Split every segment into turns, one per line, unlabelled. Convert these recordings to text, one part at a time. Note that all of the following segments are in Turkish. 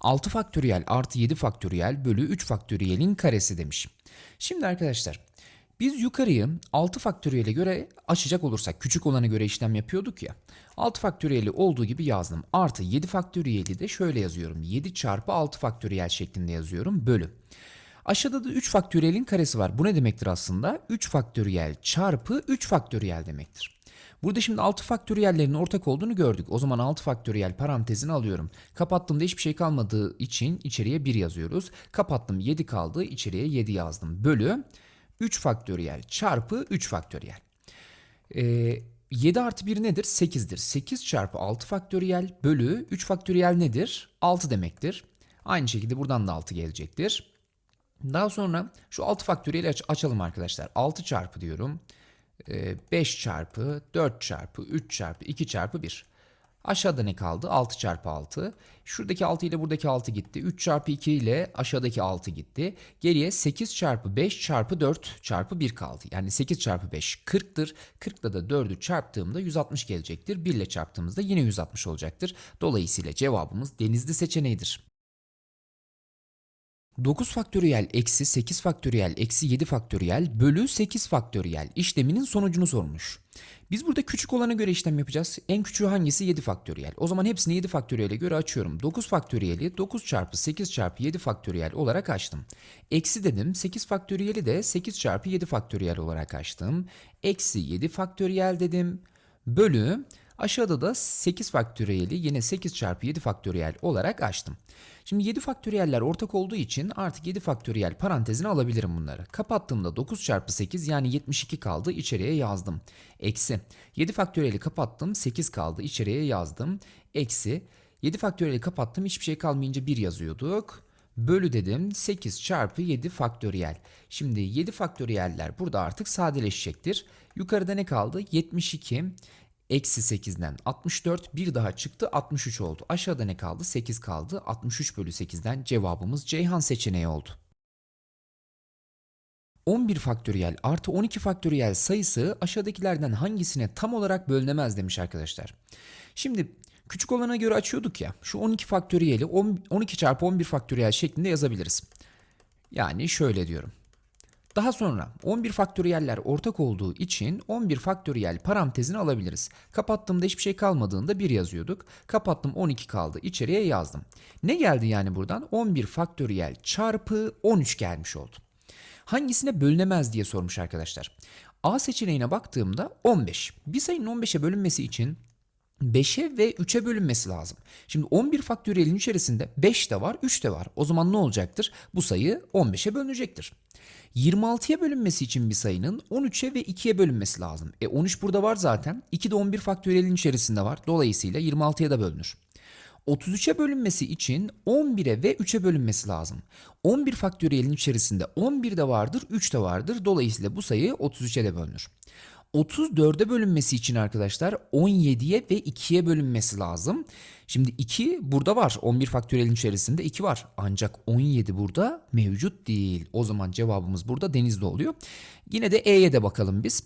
6 faktöriyel artı 7 faktöriyel bölü 3 faktöriyelin karesi demiş. Şimdi arkadaşlar biz yukarıyı 6 faktöriyele göre açacak olursak küçük olana göre işlem yapıyorduk ya. 6 faktöriyeli olduğu gibi yazdım. Artı 7 faktöriyeli de şöyle yazıyorum. 7 çarpı 6 faktöriyel şeklinde yazıyorum. Bölü. Aşağıda da 3 faktöriyelin karesi var. Bu ne demektir aslında? 3 faktöriyel çarpı 3 faktöriyel demektir. Burada şimdi 6 faktöriyellerin ortak olduğunu gördük. O zaman 6 faktöriyel parantezini alıyorum. Kapattığımda hiçbir şey kalmadığı için içeriye 1 yazıyoruz. Kapattım 7 kaldı. içeriye 7 yazdım. Bölü 3 faktöriyel çarpı 3 faktöriyel. Ee, 7 artı 1 nedir? 8'dir. 8 çarpı 6 faktöriyel bölü 3 faktöriyel nedir? 6 demektir. Aynı şekilde buradan da 6 gelecektir. Daha sonra şu 6 faktöriyeli aç- açalım arkadaşlar. 6 çarpı diyorum. Ee, 5 çarpı 4 çarpı 3 çarpı 2 çarpı 1. Aşağıda ne kaldı? 6 çarpı 6. Şuradaki 6 ile buradaki 6 gitti. 3 çarpı 2 ile aşağıdaki 6 gitti. Geriye 8 çarpı 5 çarpı 4 çarpı 1 kaldı. Yani 8 çarpı 5 40'tır. 40'la da 4'ü çarptığımda 160 gelecektir. 1 ile çarptığımızda yine 160 olacaktır. Dolayısıyla cevabımız denizli seçeneğidir. 9 faktöriyel eksi 8 faktöriyel eksi 7 faktöriyel bölü 8 faktöriyel işleminin sonucunu sormuş. Biz burada küçük olana göre işlem yapacağız. En küçüğü hangisi? 7 faktöriyel. O zaman hepsini 7 faktöriyele göre açıyorum. 9 faktöriyeli 9 çarpı 8 çarpı 7 faktöriyel olarak açtım. Eksi dedim 8 faktöriyeli de 8 çarpı 7 faktöriyel olarak açtım. Eksi 7 faktöriyel dedim. Bölü aşağıda da 8 faktöriyeli yine 8 çarpı 7 faktöriyel olarak açtım. Şimdi 7 faktöriyeller ortak olduğu için artık 7 faktöriyel parantezine alabilirim bunları. Kapattığımda 9 çarpı 8 yani 72 kaldı içeriye yazdım. Eksi 7 faktöriyeli kapattım 8 kaldı içeriye yazdım. Eksi 7 faktöriyeli kapattım hiçbir şey kalmayınca 1 yazıyorduk. Bölü dedim 8 çarpı 7 faktöriyel. Şimdi 7 faktöriyeller burada artık sadeleşecektir. Yukarıda ne kaldı? 72 Eksi 8'den 64 bir daha çıktı 63 oldu. Aşağıda ne kaldı? 8 kaldı. 63 bölü 8'den cevabımız Ceyhan seçeneği oldu. 11 faktöriyel artı 12 faktöriyel sayısı aşağıdakilerden hangisine tam olarak bölünemez demiş arkadaşlar. Şimdi küçük olana göre açıyorduk ya şu 12 faktöriyeli 10 12 çarpı 11 faktöriyel şeklinde yazabiliriz. Yani şöyle diyorum. Daha sonra 11 faktöriyeller ortak olduğu için 11 faktöriyel parantezini alabiliriz. Kapattığımda hiçbir şey kalmadığında 1 yazıyorduk. Kapattım 12 kaldı. İçeriye yazdım. Ne geldi yani buradan? 11 faktöriyel çarpı 13 gelmiş oldu. Hangisine bölünemez diye sormuş arkadaşlar. A seçeneğine baktığımda 15. Bir sayının 15'e bölünmesi için 5'e ve 3'e bölünmesi lazım. Şimdi 11 faktöriyelin içerisinde 5 de var, 3 de var. O zaman ne olacaktır? Bu sayı 15'e bölünecektir. 26'ya bölünmesi için bir sayının 13'e ve 2'ye bölünmesi lazım. E 13 burada var zaten. 2 de 11 faktöriyelin içerisinde var. Dolayısıyla 26'ya da bölünür. 33'e bölünmesi için 11'e ve 3'e bölünmesi lazım. 11 faktöriyelin içerisinde 11 de vardır, 3 de vardır. Dolayısıyla bu sayı 33'e de bölünür. 34'e bölünmesi için arkadaşlar 17'ye ve 2'ye bölünmesi lazım. Şimdi 2 burada var. 11 faktöriyelin içerisinde 2 var. Ancak 17 burada mevcut değil. O zaman cevabımız burada denizde oluyor. Yine de E'ye de bakalım biz.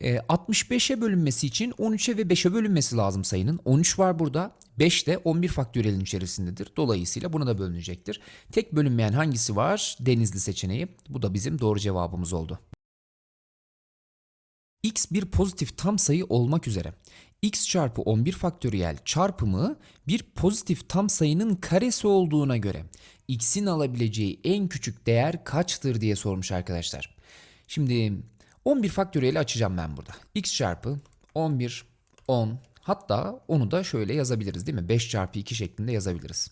E, 65'e bölünmesi için 13'e ve 5'e bölünmesi lazım sayının. 13 var burada. 5 de 11 faktöriyelin içerisindedir. Dolayısıyla buna da bölünecektir. Tek bölünmeyen hangisi var? Denizli seçeneği. Bu da bizim doğru cevabımız oldu x bir pozitif tam sayı olmak üzere x çarpı 11 faktöriyel çarpımı bir pozitif tam sayının karesi olduğuna göre x'in alabileceği en küçük değer kaçtır diye sormuş arkadaşlar. Şimdi 11 faktöriyeli açacağım ben burada. x çarpı 11, 10 hatta onu da şöyle yazabiliriz değil mi? 5 çarpı 2 şeklinde yazabiliriz.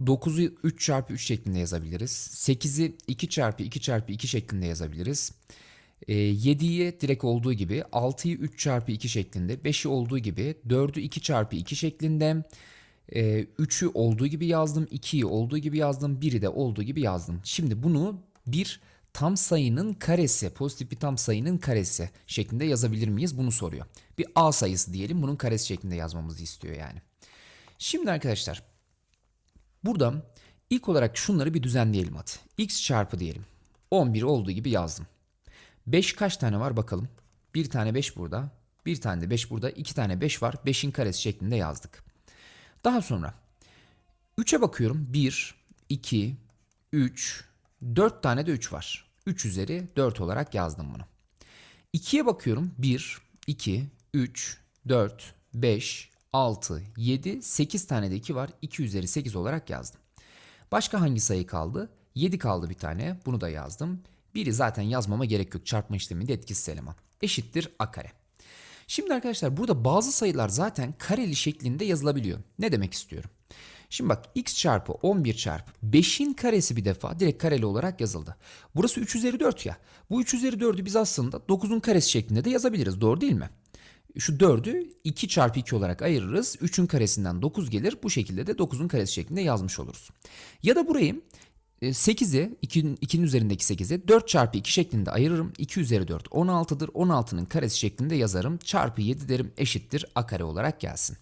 9'u 3 çarpı 3 şeklinde yazabiliriz. 8'i 2 çarpı 2 çarpı 2 şeklinde yazabiliriz. E, 7'yi direkt olduğu gibi 6'yı 3 çarpı 2 şeklinde 5'i olduğu gibi 4'ü 2 çarpı 2 şeklinde e, 3'ü olduğu gibi yazdım 2'yi olduğu gibi yazdım 1'i de olduğu gibi yazdım. Şimdi bunu bir tam sayının karesi pozitif bir tam sayının karesi şeklinde yazabilir miyiz bunu soruyor. Bir a sayısı diyelim bunun karesi şeklinde yazmamızı istiyor yani. Şimdi arkadaşlar burada ilk olarak şunları bir düzenleyelim hadi. x çarpı diyelim 11 olduğu gibi yazdım. 5 kaç tane var bakalım. Bir tane 5 burada. Bir tane de 5 burada. iki tane 5 var. 5'in karesi şeklinde yazdık. Daha sonra 3'e bakıyorum. 1, 2, 3, 4 tane de 3 var. 3 üzeri 4 olarak yazdım bunu. 2'ye bakıyorum. 1, 2, 3, 4, 5, 6, 7, 8 tane de 2 var. 2 üzeri 8 olarak yazdım. Başka hangi sayı kaldı? 7 kaldı bir tane. Bunu da yazdım. Biri zaten yazmama gerek yok. Çarpma işleminde etkisiz eleman. Eşittir a kare. Şimdi arkadaşlar burada bazı sayılar zaten kareli şeklinde yazılabiliyor. Ne demek istiyorum? Şimdi bak x çarpı 11 çarpı 5'in karesi bir defa direkt kareli olarak yazıldı. Burası 3 üzeri 4 ya. Bu 3 üzeri 4'ü biz aslında 9'un karesi şeklinde de yazabiliriz. Doğru değil mi? Şu 4'ü 2 çarpı 2 olarak ayırırız. 3'ün karesinden 9 gelir. Bu şekilde de 9'un karesi şeklinde yazmış oluruz. Ya da burayı 8'i 2'nin 2'nin üzerindeki 8'i 4 çarpı 2 şeklinde ayırırım. 2 üzeri 4 16'dır. 16'nın karesi şeklinde yazarım. Çarpı 7 derim eşittir a kare olarak gelsin.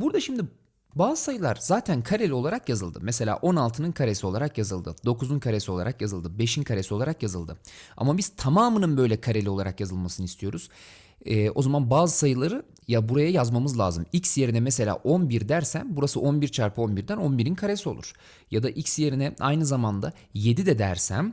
Burada şimdi bazı sayılar zaten kareli olarak yazıldı. Mesela 16'nın karesi olarak yazıldı. 9'un karesi olarak yazıldı. 5'in karesi olarak yazıldı. Ama biz tamamının böyle kareli olarak yazılmasını istiyoruz. Ee, o zaman bazı sayıları ya buraya yazmamız lazım. X yerine mesela 11 dersem burası 11 çarpı 11'den 11'in karesi olur. Ya da x yerine aynı zamanda 7 de dersem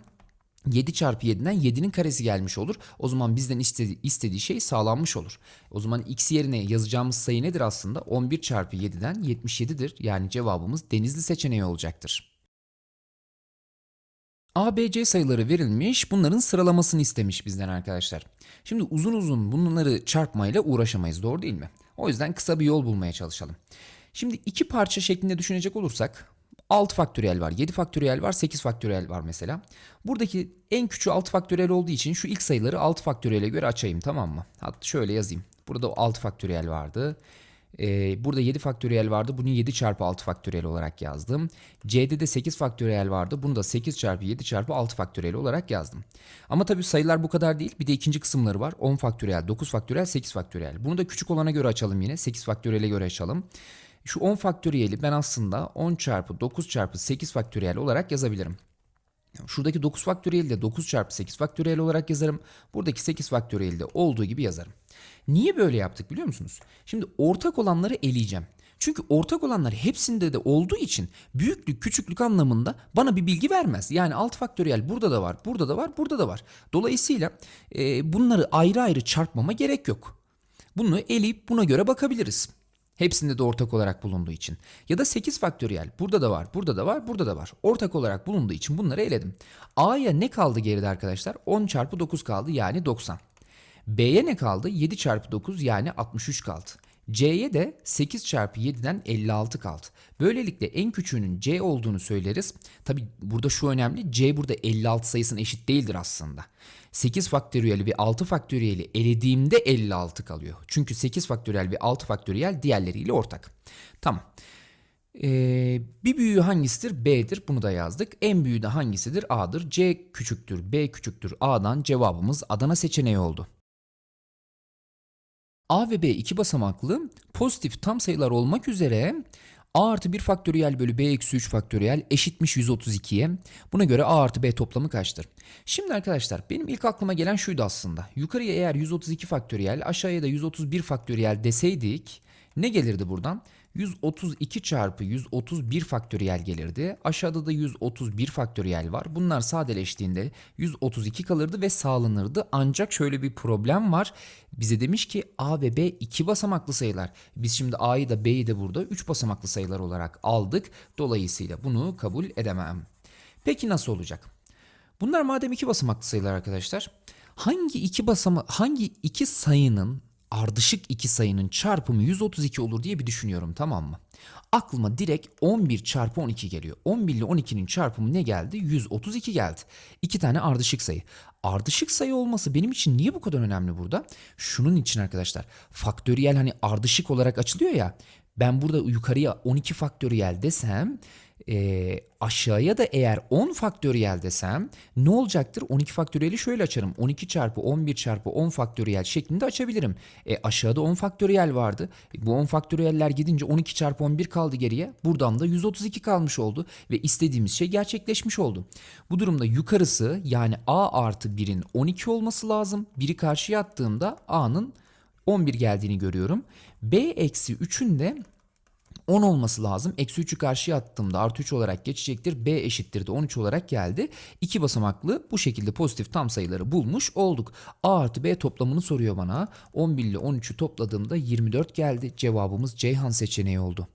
7 çarpı 7'den 7'nin karesi gelmiş olur. O zaman bizden istediği, istediği şey sağlanmış olur. O zaman x yerine yazacağımız sayı nedir aslında? 11 çarpı 7'den 77'dir. Yani cevabımız denizli seçeneği olacaktır. A, B, C sayıları verilmiş. Bunların sıralamasını istemiş bizden arkadaşlar. Şimdi uzun uzun bunları çarpmayla uğraşamayız. Doğru değil mi? O yüzden kısa bir yol bulmaya çalışalım. Şimdi iki parça şeklinde düşünecek olursak 6 faktöriyel var, 7 faktöriyel var, 8 faktöriyel var mesela. Buradaki en küçüğü 6 faktöriyel olduğu için şu ilk sayıları 6 faktöriyele göre açayım tamam mı? Hatta şöyle yazayım. Burada 6 faktöriyel vardı. Ee, burada 7 faktöriyel vardı. Bunu 7 çarpı 6 faktöriyel olarak yazdım. C'de de 8 faktöriyel vardı. Bunu da 8 çarpı 7 çarpı 6 faktöriyel olarak yazdım. Ama tabii sayılar bu kadar değil. Bir de ikinci kısımları var. 10 faktöriyel, 9 faktöriyel, 8 faktöriyel. Bunu da küçük olana göre açalım yine. 8 faktöriyele göre açalım. Şu 10 faktöriyeli ben aslında 10 çarpı 9 çarpı 8 faktöriyel olarak yazabilirim. Şuradaki 9 faktöriyeli de 9 çarpı 8 faktöriyel olarak yazarım. Buradaki 8 faktöriyeli de olduğu gibi yazarım. Niye böyle yaptık biliyor musunuz? Şimdi ortak olanları eleyeceğim. Çünkü ortak olanlar hepsinde de olduğu için büyüklük küçüklük anlamında bana bir bilgi vermez. Yani 6 faktöriyel burada da var, burada da var, burada da var. Dolayısıyla e, bunları ayrı ayrı çarpmama gerek yok. Bunu eleyip buna göre bakabiliriz. Hepsinde de ortak olarak bulunduğu için. Ya da 8 faktöriyel. Burada da var, burada da var, burada da var. Ortak olarak bulunduğu için bunları eledim. A'ya ne kaldı geride arkadaşlar? 10 çarpı 9 kaldı yani 90. B'ye ne kaldı? 7 çarpı 9 yani 63 kaldı. C'ye de 8 çarpı 7'den 56 kaldı. Böylelikle en küçüğünün C olduğunu söyleriz. Tabi burada şu önemli. C burada 56 sayısına eşit değildir aslında. 8 faktöriyeli ve 6 faktöriyeli elediğimde 56 kalıyor. Çünkü 8 faktöriyel ve 6 faktöriyel diğerleriyle ortak. Tamam. Ee, bir büyüğü hangisidir? B'dir. Bunu da yazdık. En büyüğü de hangisidir? A'dır. C küçüktür, B küçüktür. A'dan cevabımız Adana seçeneği oldu. A ve B iki basamaklı pozitif tam sayılar olmak üzere A artı 1 faktöriyel bölü B eksi 3 faktöriyel eşitmiş 132'ye. Buna göre A artı B toplamı kaçtır? Şimdi arkadaşlar benim ilk aklıma gelen şuydu aslında. Yukarıya eğer 132 faktöriyel aşağıya da 131 faktöriyel deseydik ne gelirdi buradan? 132 çarpı 131 faktöriyel gelirdi. Aşağıda da 131 faktöriyel var. Bunlar sadeleştiğinde 132 kalırdı ve sağlanırdı. Ancak şöyle bir problem var. Bize demiş ki A ve B iki basamaklı sayılar. Biz şimdi A'yı da B'yi de burada 3 basamaklı sayılar olarak aldık. Dolayısıyla bunu kabul edemem. Peki nasıl olacak? Bunlar madem iki basamaklı sayılar arkadaşlar. Hangi iki basama hangi iki sayının ardışık iki sayının çarpımı 132 olur diye bir düşünüyorum tamam mı? Aklıma direkt 11 çarpı 12 geliyor. 11 ile 12'nin çarpımı ne geldi? 132 geldi. İki tane ardışık sayı. Ardışık sayı olması benim için niye bu kadar önemli burada? Şunun için arkadaşlar. Faktöriyel hani ardışık olarak açılıyor ya. Ben burada yukarıya 12 faktöriyel desem e, aşağıya da eğer 10 faktöriyel desem ne olacaktır? 12 faktöriyeli şöyle açarım. 12 çarpı 11 çarpı 10 faktöriyel şeklinde açabilirim. E, aşağıda 10 faktöriyel vardı. E, bu 10 faktöriyeller gidince 12 çarpı 11 kaldı geriye. Buradan da 132 kalmış oldu ve istediğimiz şey gerçekleşmiş oldu. Bu durumda yukarısı yani A artı 1'in 12 olması lazım. 1'i karşıya attığımda A'nın 11 geldiğini görüyorum. B eksi 3'ün de 10 olması lazım. Eksi 3'ü karşıya attığımda artı 3 olarak geçecektir. B eşittir de 13 olarak geldi. İki basamaklı bu şekilde pozitif tam sayıları bulmuş olduk. A artı B toplamını soruyor bana. 11 ile 13'ü topladığımda 24 geldi. Cevabımız Ceyhan seçeneği oldu.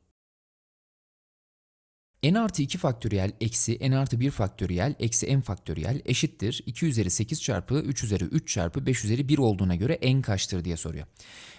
n artı 2 faktöriyel eksi n artı 1 faktöriyel eksi n faktöriyel eşittir 2 üzeri 8 çarpı 3 üzeri 3 çarpı 5 üzeri 1 olduğuna göre n kaçtır diye soruyor.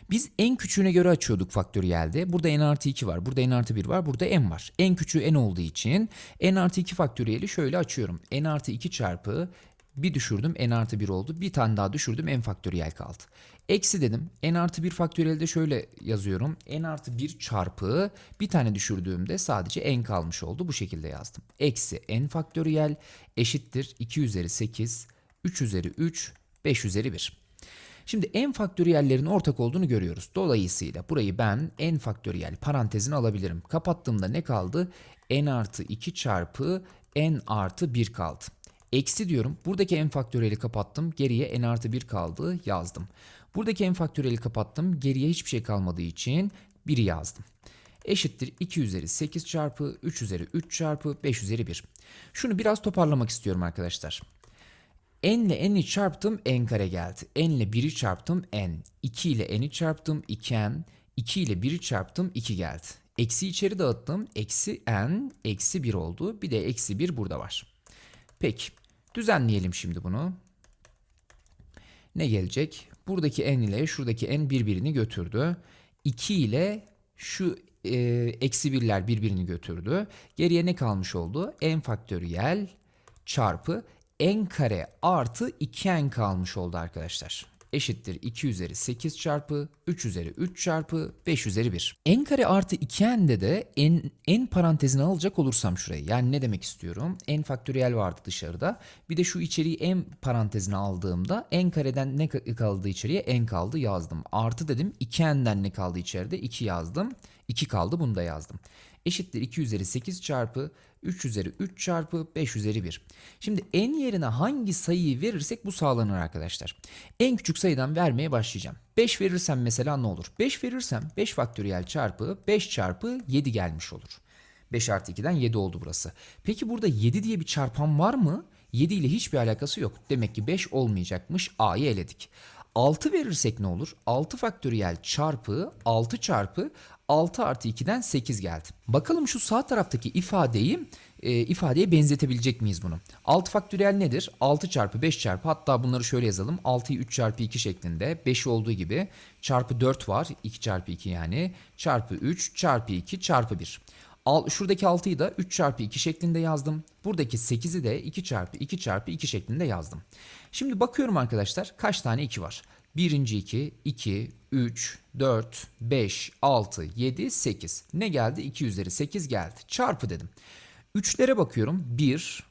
Biz en küçüğüne göre açıyorduk faktöriyelde. Burada n artı 2 var, burada n artı 1 var, burada n var. En küçüğü n olduğu için n artı 2 faktöriyeli şöyle açıyorum. n artı 2 çarpı bir düşürdüm n artı 1 oldu. Bir tane daha düşürdüm n faktöriyel kaldı. Eksi dedim. n artı 1 faktöriyeli de şöyle yazıyorum. n artı 1 çarpı bir tane düşürdüğümde sadece n kalmış oldu. Bu şekilde yazdım. Eksi n faktöriyel eşittir 2 üzeri 8, 3 üzeri 3, 5 üzeri 1. Şimdi n faktöriyellerin ortak olduğunu görüyoruz. Dolayısıyla burayı ben n faktöriyel parantezine alabilirim. Kapattığımda ne kaldı? n artı 2 çarpı n artı 1 kaldı. Eksi diyorum. Buradaki n faktöriyeli kapattım. Geriye n artı 1 kaldı. Yazdım. Buradaki n faktöriyeli kapattım. Geriye hiçbir şey kalmadığı için 1'i yazdım. Eşittir 2 üzeri 8 çarpı 3 üzeri 3 çarpı 5 üzeri 1. Şunu biraz toparlamak istiyorum arkadaşlar. N ile n'i çarptım n kare geldi. n ile 1'i çarptım n. 2 ile n'i çarptım 2n. 2 ile 1'i çarptım 2 geldi. Eksi içeri dağıttım. Eksi n eksi 1 oldu. Bir de eksi 1 burada var. Peki düzenleyelim şimdi bunu. Ne gelecek? Buradaki n ile şuradaki n birbirini götürdü. 2 ile şu e, eksi birler birbirini götürdü. Geriye ne kalmış oldu? n faktöriyel çarpı n kare artı 2n kalmış oldu arkadaşlar. Eşittir 2 üzeri 8 çarpı 3 üzeri 3 çarpı 5 üzeri 1. n kare artı 2n'de de n, n parantezine alacak olursam şurayı. Yani ne demek istiyorum? n faktöriyel vardı dışarıda. Bir de şu içeriği n parantezine aldığımda n kareden ne kaldı içeriye? n kaldı yazdım. Artı dedim 2n'den ne kaldı içeride? 2 yazdım. 2 kaldı bunu da yazdım. Eşittir 2 üzeri 8 çarpı 3 üzeri 3 çarpı 5 üzeri 1. Şimdi n yerine hangi sayıyı verirsek bu sağlanır arkadaşlar. En küçük sayıdan vermeye başlayacağım. 5 verirsem mesela ne olur? 5 verirsem 5 faktöriyel çarpı 5 çarpı 7 gelmiş olur. 5 artı 2'den 7 oldu burası. Peki burada 7 diye bir çarpan var mı? 7 ile hiçbir alakası yok. Demek ki 5 olmayacakmış. A'yı eledik. 6 verirsek ne olur? 6 faktöriyel çarpı 6 çarpı 6 artı 2'den 8 geldi. Bakalım şu sağ taraftaki ifadeyi e, ifadeye benzetebilecek miyiz bunu? 6 faktöriyel nedir? 6 çarpı 5 çarpı hatta bunları şöyle yazalım. 6'yı 3 çarpı 2 şeklinde 5 olduğu gibi çarpı 4 var. 2 çarpı 2 yani çarpı 3 çarpı 2 çarpı 1. Al, şuradaki 6'yı da 3 çarpı 2 şeklinde yazdım. Buradaki 8'i de 2 çarpı 2 çarpı 2 şeklinde yazdım. Şimdi bakıyorum arkadaşlar kaç tane 2 var? Birinci 2, 2, 3, 4, 5, 6, 7, 8. Ne geldi? 2 üzeri 8 geldi. Çarpı dedim. 3'lere bakıyorum. 1,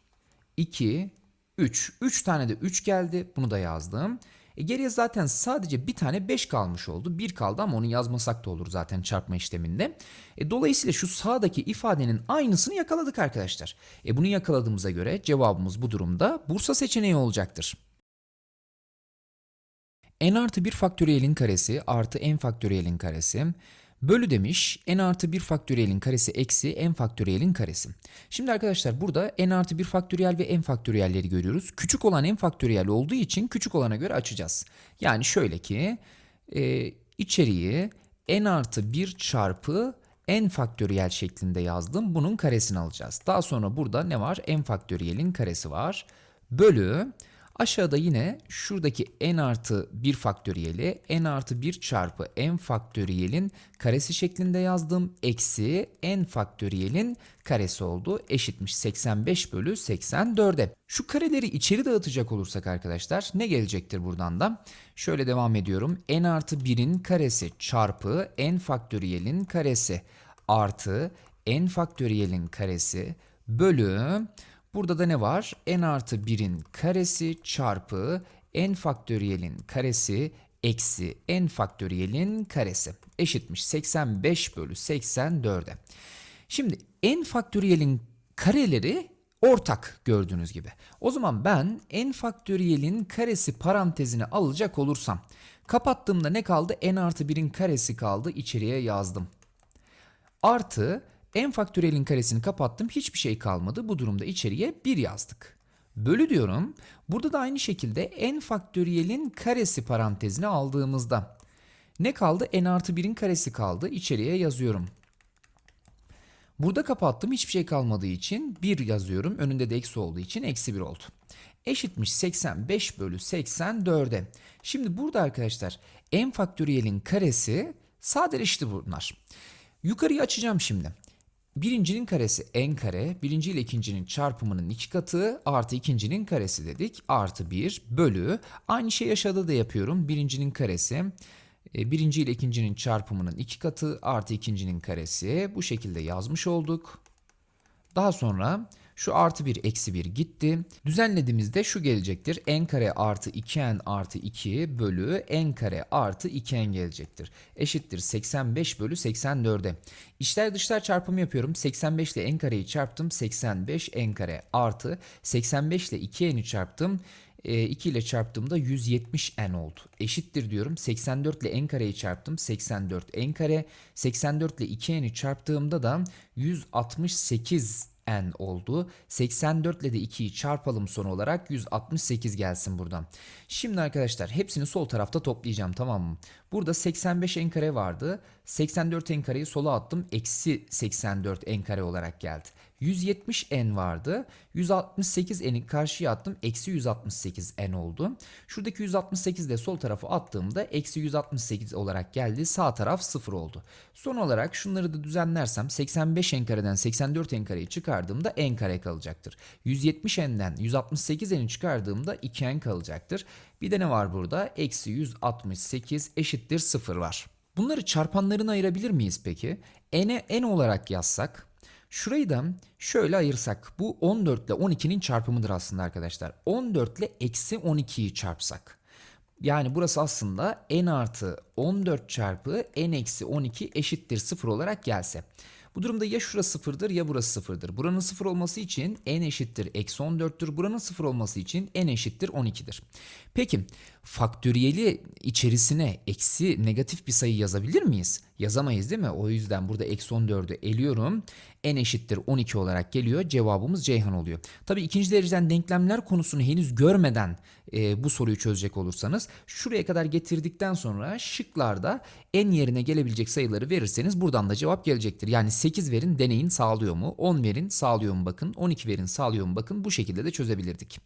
2, 3. 3 tane de 3 geldi. Bunu da yazdım. E geriye zaten sadece bir tane 5 kalmış oldu. 1 kaldı ama onu yazmasak da olur zaten çarpma işleminde. E dolayısıyla şu sağdaki ifadenin aynısını yakaladık arkadaşlar. E bunu yakaladığımıza göre cevabımız bu durumda Bursa seçeneği olacaktır n artı 1 faktöriyelin karesi artı n faktöriyelin karesi bölü demiş n artı 1 faktöriyelin karesi eksi n faktöriyelin karesi. Şimdi arkadaşlar burada n artı 1 faktöriyel ve n faktöriyelleri görüyoruz. Küçük olan n faktöriyel olduğu için küçük olana göre açacağız. Yani şöyle ki e, içeriği n artı 1 çarpı n faktöriyel şeklinde yazdım. Bunun karesini alacağız. Daha sonra burada ne var? n faktöriyelin karesi var. Bölü Aşağıda yine şuradaki n artı 1 faktöriyeli n artı 1 çarpı n faktöriyelin karesi şeklinde yazdım. Eksi n faktöriyelin karesi oldu. Eşitmiş 85 bölü 84'e. Şu kareleri içeri dağıtacak olursak arkadaşlar ne gelecektir buradan da? Şöyle devam ediyorum. n artı 1'in karesi çarpı n faktöriyelin karesi artı n faktöriyelin karesi bölü Burada da ne var? n artı 1'in karesi çarpı n faktöriyelin karesi eksi n faktöriyelin karesi eşitmiş 85 bölü 84'e. Şimdi n faktöriyelin kareleri ortak gördüğünüz gibi. O zaman ben n faktöriyelin karesi parantezine alacak olursam kapattığımda ne kaldı? n artı 1'in karesi kaldı içeriye yazdım. Artı n faktöriyelin karesini kapattım. Hiçbir şey kalmadı. Bu durumda içeriye 1 yazdık. Bölü diyorum. Burada da aynı şekilde n faktöriyelin karesi parantezine aldığımızda ne kaldı? n artı 1'in karesi kaldı. İçeriye yazıyorum. Burada kapattım hiçbir şey kalmadığı için 1 yazıyorum. Önünde de eksi olduğu için eksi 1 oldu. Eşitmiş 85 bölü 84'e. Şimdi burada arkadaşlar n faktöriyelin karesi sadeleşti bunlar. Yukarıyı açacağım şimdi. Birincinin karesi n kare, birinci ile ikincinin çarpımının iki katı artı ikincinin karesi dedik. Artı 1 bölü. Aynı şey aşağıda da yapıyorum. Birincinin karesi, e, birinci ile ikincinin çarpımının iki katı artı ikincinin karesi. Bu şekilde yazmış olduk. Daha sonra şu artı 1 eksi 1 gitti. Düzenlediğimizde şu gelecektir. n kare artı 2n artı 2 bölü n kare artı 2n gelecektir. Eşittir 85 bölü 84'e. İçler dışlar çarpımı yapıyorum. 85 ile n kareyi çarptım. 85 n kare artı 85 ile 2n'i çarptım. 2 ile çarptığımda 170 n oldu. Eşittir diyorum. 84 ile n kareyi çarptım. 84 n kare. 84 ile 2n'i çarptığımda da 168 n oldu. 84 ile de 2'yi çarpalım son olarak 168 gelsin buradan. Şimdi arkadaşlar hepsini sol tarafta toplayacağım tamam mı? Burada 85 n kare vardı. 84 n kareyi sola attım. Eksi 84 n kare olarak geldi. 170 n vardı. 168 n'i karşıya attım. Eksi 168 n oldu. Şuradaki 168 de sol tarafa attığımda eksi 168 olarak geldi. Sağ taraf 0 oldu. Son olarak şunları da düzenlersem 85 n kareden 84 n kareyi çıkardığımda n kare kalacaktır. 170 n'den 168 n'i çıkardığımda 2 n kalacaktır. Bir de ne var burada? Eksi 168 eşittir 0 var. Bunları çarpanlarına ayırabilir miyiz peki? n'e n olarak yazsak Şurayı da şöyle ayırsak bu 14 ile 12'nin çarpımıdır aslında arkadaşlar. 14 ile eksi 12'yi çarpsak. Yani burası aslında n artı 14 çarpı n eksi 12 eşittir 0 olarak gelse. Bu durumda ya şurası sıfırdır ya burası sıfırdır. Buranın sıfır olması için n eşittir eksi 14'tür. Buranın sıfır olması için n eşittir 12'dir. Peki faktöriyeli içerisine eksi negatif bir sayı yazabilir miyiz? Yazamayız değil mi? O yüzden burada eksi 14'ü eliyorum. n eşittir 12 olarak geliyor. Cevabımız Ceyhan oluyor. Tabii ikinci dereceden denklemler konusunu henüz görmeden e, bu soruyu çözecek olursanız şuraya kadar getirdikten sonra şıklarda n yerine gelebilecek sayıları verirseniz buradan da cevap gelecektir. Yani 8 verin deneyin sağlıyor mu? 10 verin sağlıyor mu bakın. 12 verin sağlıyor mu bakın. Bu şekilde de çözebilirdik.